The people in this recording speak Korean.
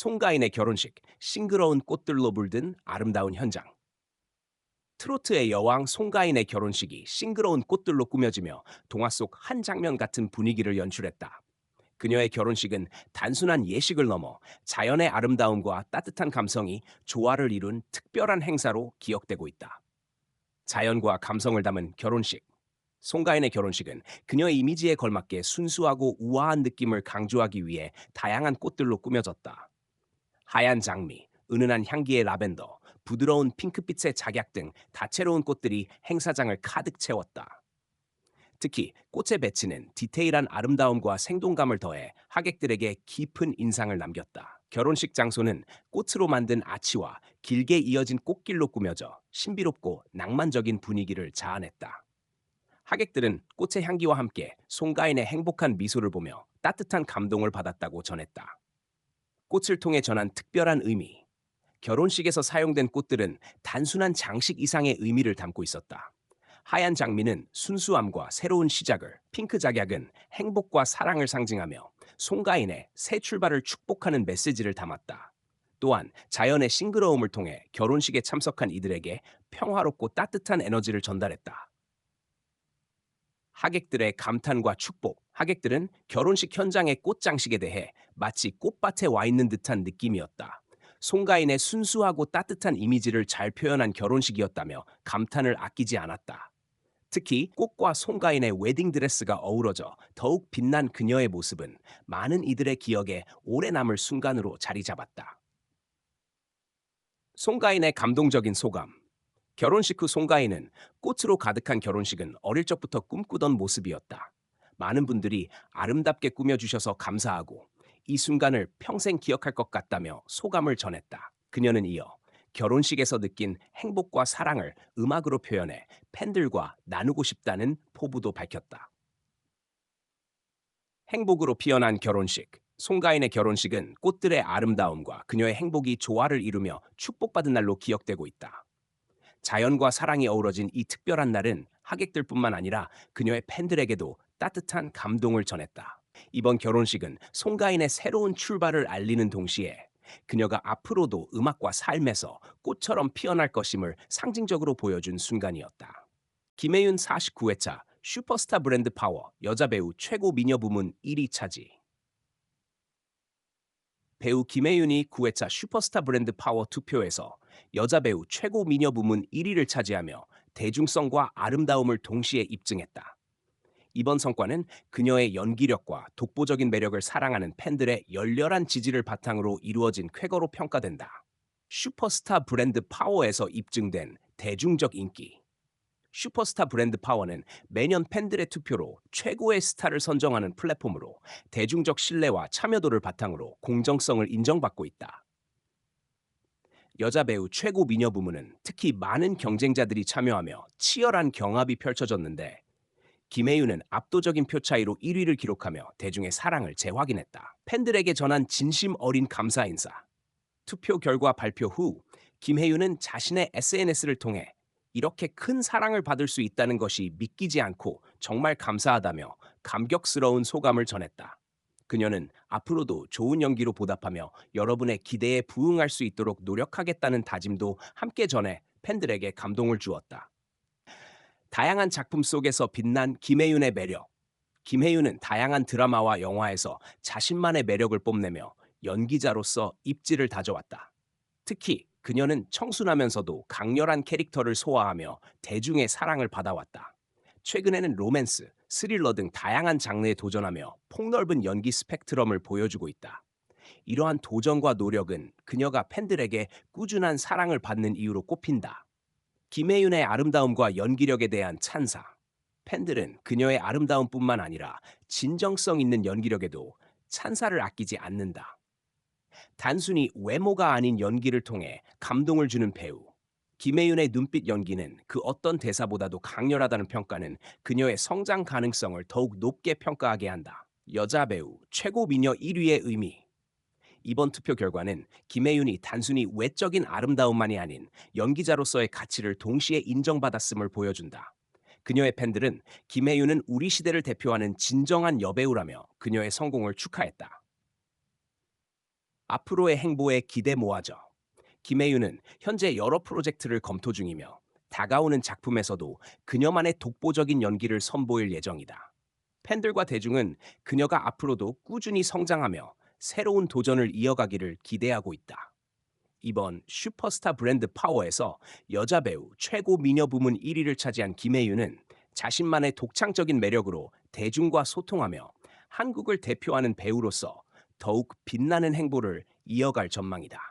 송가인의 결혼식, 싱그러운 꽃들로 물든 아름다운 현장. 트로트의 여왕 송가인의 결혼식이 싱그러운 꽃들로 꾸며지며 동화 속 한 장면 같은 분위기를 연출했다. 그녀의 결혼식은 단순한 예식을 넘어 자연의 아름다움과 따뜻한 감성이 조화를 이룬 특별한 행사로 기억되고 있다. 자연과 감성을 담은 결혼식. 송가인의 결혼식은 그녀의 이미지에 걸맞게 순수하고 우아한 느낌을 강조하기 위해 다양한 꽃들로 꾸며졌다. 하얀 장미, 은은한 향기의 라벤더, 부드러운 핑크빛의 작약 등 다채로운 꽃들이 행사장을 가득 채웠다. 특히 꽃의 배치는 디테일한 아름다움과 생동감을 더해 하객들에게 깊은 인상을 남겼다. 결혼식 장소는 꽃으로 만든 아치와 길게 이어진 꽃길로 꾸며져 신비롭고 낭만적인 분위기를 자아냈다. 하객들은 꽃의 향기와 함께 송가인의 행복한 미소를 보며 따뜻한 감동을 받았다고 전했다. 꽃을 통해 전한 특별한 의미. 결혼식에서 사용된 꽃들은 단순한 장식 이상의 의미를 담고 있었다. 하얀 장미는 순수함과 새로운 시작을, 핑크 작약은 행복과 사랑을 상징하며 송가인의 새 출발을 축복하는 메시지를 담았다. 또한 자연의 싱그러움을 통해 결혼식에 참석한 이들에게 평화롭고 따뜻한 에너지를 전달했다. 하객들의 감탄과 축복. 하객들은 결혼식 현장의 꽃 장식에 대해 마치 꽃밭에 와 있는 듯한 느낌이었다. 송가인의 순수하고 따뜻한 이미지를 잘 표현한 결혼식이었다며 감탄을 아끼지 않았다. 특히 꽃과 송가인의 웨딩드레스가 어우러져 더욱 빛난 그녀의 모습은 많은 이들의 기억에 오래 남을 순간으로 자리 잡았다. 송가인의 감동적인 소감. 결혼식 후 송가인은 꽃으로 가득한 결혼식은 어릴 적부터 꿈꾸던 모습이었다. 많은 분들이 아름답게 꾸며주셔서 감사하고 이 순간을 평생 기억할 것 같다며 소감을 전했다. 그녀는 이어 결혼식에서 느낀 행복과 사랑을 음악으로 표현해 팬들과 나누고 싶다는 포부도 밝혔다. 행복으로 피어난 결혼식. 송가인의 결혼식은 꽃들의 아름다움과 그녀의 행복이 조화를 이루며 축복받은 날로 기억되고 있다. 자연과 사랑이 어우러진 이 특별한 날은 하객들뿐만 아니라 그녀의 팬들에게도 따뜻한 감동을 전했다. 이번 결혼식은 송가인의 새로운 출발을 알리는 동시에 그녀가 앞으로도 음악과 삶에서 꽃처럼 피어날 것임을 상징적으로 보여준 순간이었다. 김혜윤 49회차 슈퍼스타 브랜드 파워 여자 배우 최고 미녀 부문 1위 차지. 배우 김혜윤이 9회차 슈퍼스타 브랜드 파워 투표에서 여자 배우 최고 미녀 부문 1위를 차지하며 대중성과 아름다움을 동시에 입증했다. 이번 성과는 그녀의 연기력과 독보적인 매력을 사랑하는 팬들의 열렬한 지지를 바탕으로 이루어진 쾌거로 평가된다. 슈퍼스타 브랜드 파워에서 입증된 대중적 인기. 슈퍼스타 브랜드 파워는 매년 팬들의 투표로 최고의 스타를 선정하는 플랫폼으로 대중적 신뢰와 참여도를 바탕으로 공정성을 인정받고 있다. 여자 배우 최고 미녀 부문은 특히 많은 경쟁자들이 참여하며 치열한 경합이 펼쳐졌는데 김혜윤은 압도적인 표 차이로 1위를 기록하며 대중의 사랑을 재확인했다. 팬들에게 전한 진심 어린 감사 인사. 투표 결과 발표 후 김혜윤은 자신의 SNS를 통해 이렇게 큰 사랑을 받을 수 있다는 것이 믿기지 않고 정말 감사하다며 감격스러운 소감을 전했다. 그녀는 앞으로도 좋은 연기로 보답하며 여러분의 기대에 부응할 수 있도록 노력하겠다는 다짐도 함께 전해 팬들에게 감동을 주었다. 다양한 작품 속에서 빛난 김혜윤의 매력. 김혜윤은 다양한 드라마와 영화에서 자신만의 매력을 뽐내며 연기자로서 입지를 다져왔다. 특히 그녀는 청순하면서도 강렬한 캐릭터를 소화하며 대중의 사랑을 받아왔다. 최근에는 로맨스, 스릴러 등 다양한 장르에 도전하며 폭넓은 연기 스펙트럼을 보여주고 있다. 이러한 도전과 노력은 그녀가 팬들에게 꾸준한 사랑을 받는 이유로 꼽힌다. 김혜윤의 아름다움과 연기력에 대한 찬사. 팬들은 그녀의 아름다움뿐만 아니라 진정성 있는 연기력에도 찬사를 아끼지 않는다. 단순히 외모가 아닌 연기를 통해 감동을 주는 배우. 김혜윤의 눈빛 연기는 그 어떤 대사보다도 강렬하다는 평가는 그녀의 성장 가능성을 더욱 높게 평가하게 한다. 여자 배우 최고 미녀 1위의 의미. 이번 투표 결과는 김혜윤이 단순히 외적인 아름다움만이 아닌 연기자로서의 가치를 동시에 인정받았음을 보여준다. 그녀의 팬들은 김혜윤은 우리 시대를 대표하는 진정한 여배우라며 그녀의 성공을 축하했다. 앞으로의 행보에 기대 모아져. 김혜윤은 현재 여러 프로젝트를 검토 중이며 다가오는 작품에서도 그녀만의 독보적인 연기를 선보일 예정이다. 팬들과 대중은 그녀가 앞으로도 꾸준히 성장하며 새로운 도전을 이어가기를 기대하고 있다. 이번 슈퍼스타 브랜드 파워에서 여자 배우 최고 미녀 부문 1위를 차지한 김혜윤은 자신만의 독창적인 매력으로 대중과 소통하며 한국을 대표하는 배우로서 더욱 빛나는 행보를 이어갈 전망이다.